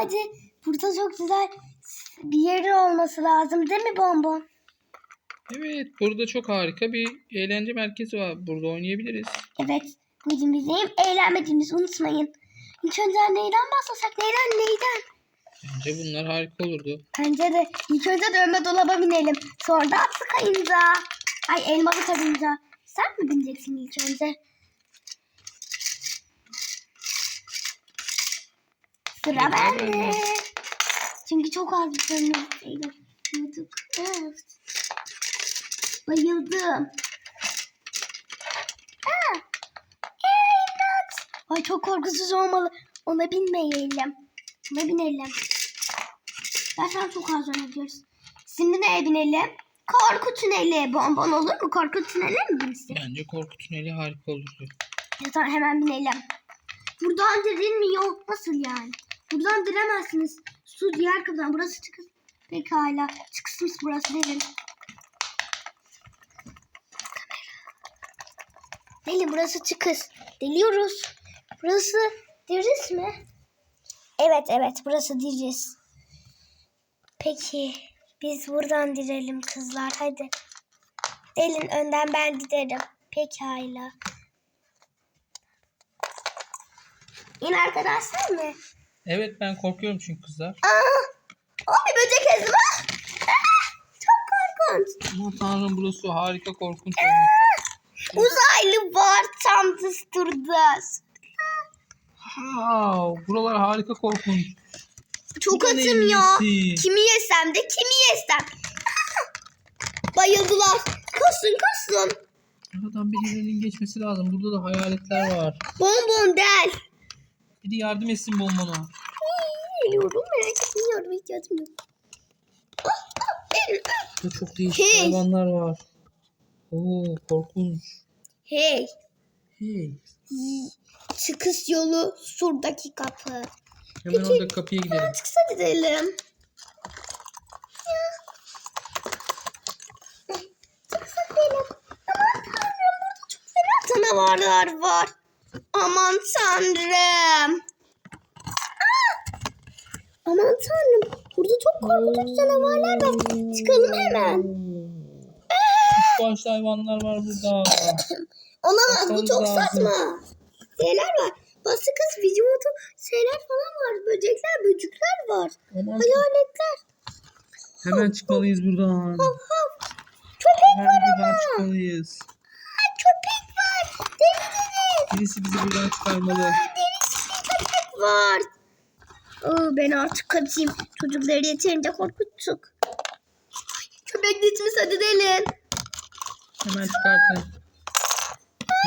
hadi. Burada çok güzel bir yeri olması lazım değil mi Bonbon? Evet burada çok harika bir eğlence merkezi var. Burada oynayabiliriz. Evet. Bugün bizim eğlenmediğimizi unutmayın. İlk önce neyden başlasak? Neyden neyden? Bence bunlar harika olurdu. Bence de ilk önce dönme dolaba binelim. Sonra da atlı kayınca. Ay elmalı karınca. Sen mi bineceksin ilk önce? Sıra bende. Çünkü çok az bir yuduk. Evet. Bayıldım. Aa, ee, imdat. Ay çok korkusuz olmalı. Ona binmeyelim. Ona binelim. Zaten çok az oynuyoruz. Şimdi neye binelim? Korku tüneli. Bonbon olur mu? Korku tüneli mi binsin? Bence korku tüneli harika olurdu. Ya tamam hemen binelim. Buradan dirilmiyor. Nasıl yani? Buradan diremezsiniz. Su diğer kapıdan. Burası çıkış. Pekala. Çıkışmış burası derin. Deli burası çıkış. Deliyoruz. Burası diriz mi? Evet evet burası diriz. Peki biz buradan direlim kızlar hadi. Delin önden ben giderim. Pekala. İn arkadaşlar mı? Evet ben korkuyorum çünkü kızlar. Aa, o bir böcek ezme. Aa, çok korkunç. Aman tanrım burası harika korkunç olmuş. Uzaylı var tam tıstırdı. Wow, buralar harika korkunç. Çok Bu da açım ya. Kimi yesem de kimi yesem. Bayıldılar. Koşun koşun. Buradan birilerinin geçmesi lazım. Burada da hayaletler var. Bonbon del. Biri yardım etsin bonbona. Geliyorum merak etmiyorum ihtiyacım yok. Burada çok değişik Hey. hayvanlar var. Oo korkunç. Hey. Hey. Çıkış yolu surdaki kapı. Hemen orada kapıya gidelim. Çıksa gidelim. Çıksa gidelim. Aman tanrım burada çok fena canavarlar var. Aman tanrım. Aa! Aman tanrım. Burada çok korkunç canavarlar var. Çıkalım hemen. Üç başlı hayvanlar var burada. Olamaz bu çok saçma. Şeyler var. Bası kız vücudu şeyler falan var. Böcekler, böcükler var. Aman Hayaletler. hemen çıkmalıyız buradan. Hav hav. Köpek Hemen var ama. çıkmalıyız. Ay, köpek var. Deli deli. Birisi bizi buradan çıkarmalı. Var. Aa, ben artık kaçayım. Çocukları yeterince korkuttuk. Köpek gitmiş hadi delin. Hemen çıkartın.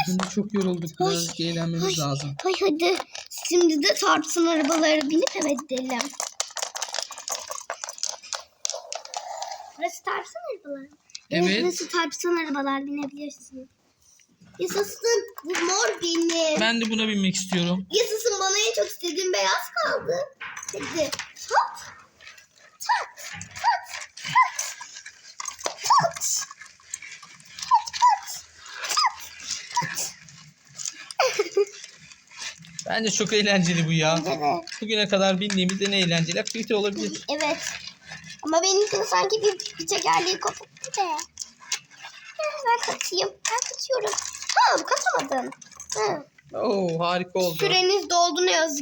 Bugün de çok yorulduk. Birazcık eğlenmemiz lazım. Ay hadi. Şimdi de tartsın arabaları binip eve gidelim. Burası tartsın arabalar. Evet. Burası tartsın arabalar binebilirsin. Yaşasın. Bu mor benim. Ben de buna binmek istiyorum. Yaşasın bana en çok istediğim beyaz kaldı. Hadi. Hop. Tak. Tak. Tak. Tak. Bence çok eğlenceli bu ya. De. Bugüne kadar bindiğimiz en eğlenceli aktivite olabilir. Evet. Ama benimkinin sanki bir, bir tekerleği kopuktu be. Ben kaçayım. Ben kaçıyorum. Kaçamadın. Hı. Oo harika oldu. Süreniz doldu ne yazık